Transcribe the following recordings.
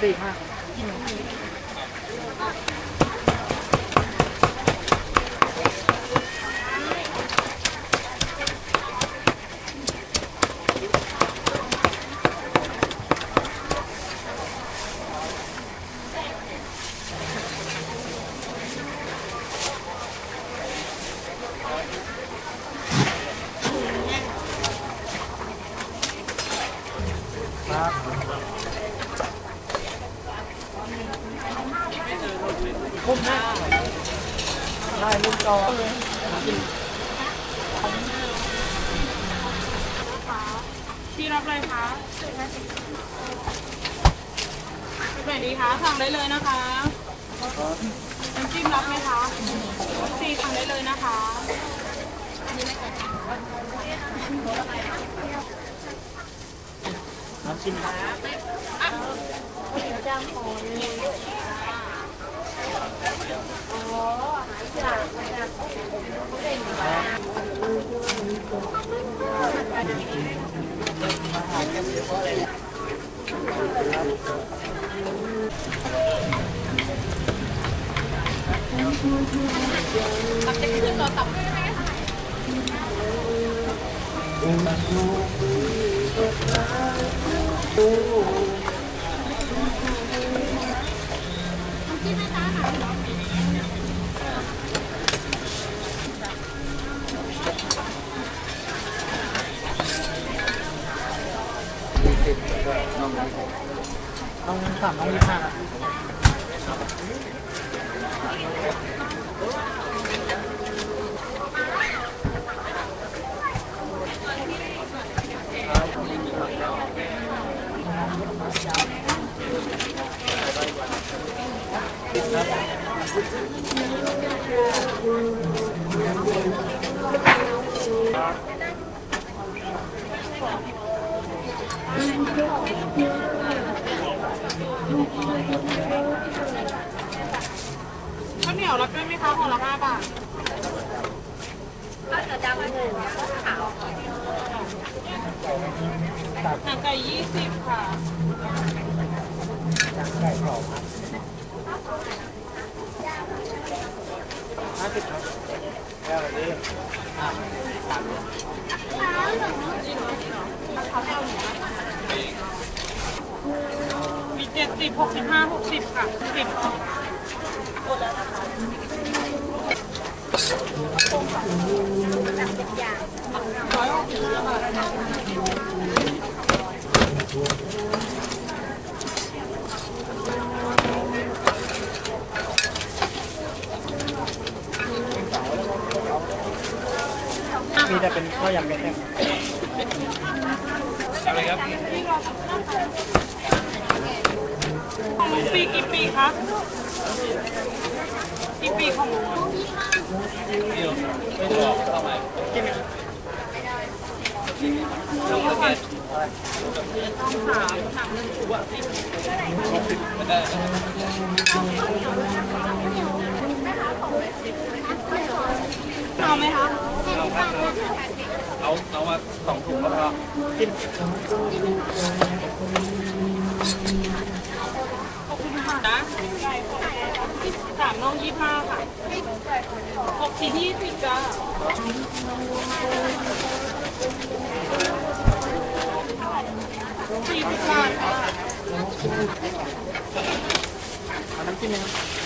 สี่ห้าคุ้ มนะได้ลูกจอพี่รับอะไรคะสวัสดีคะสั่งได้เลยนะคะน้ำจิ้มรับไหมคะสี่สั่งได้เลยนะคะน้ำจิ้มตับจ จะขึ้นรอตับ ต้องสามต้องยี่ห้า ข้าวเหนียวรับด้วยไหมคะห่อละห้าบาทหนังไก่ยี่สิบค่ะไก่กรอบครั ห้าสิบครับแล้วแบบนี้อะมีเจ็ดสิบหกสิบห้าหกสิบค่ะสิบร้อยหกสิบห้าบาท มีแต่เป็นข้าวยำเม็ดเนี่ยของลุงปีกี่ปีคะกี่ปีของลุงอะลุงเอาไปต้องสามสามหนึ่งตัวสิ เอาไหมคะเอาเอามาสองถุงก็พอจิ้มขอบคุณค่ะนะสามน้องยี่ห้าค่ะหกสี่ยี่สิบจ้าสี่สิบบาทค่ะเอาน้ำจิ้มไหมครับ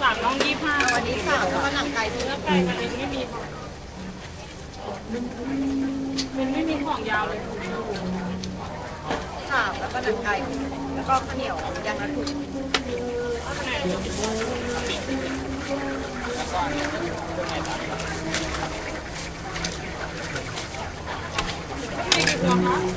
สามน้องยี่ห้าวันนี้สามแล้วก็หนังไก่เนื้อไก่มันไม่มีมันไม่มีของยาวเลยสามแล้วก็หนังไก่แล้วก็ข้าวเหนียวยังละถุงไม่กี่ตัวคะ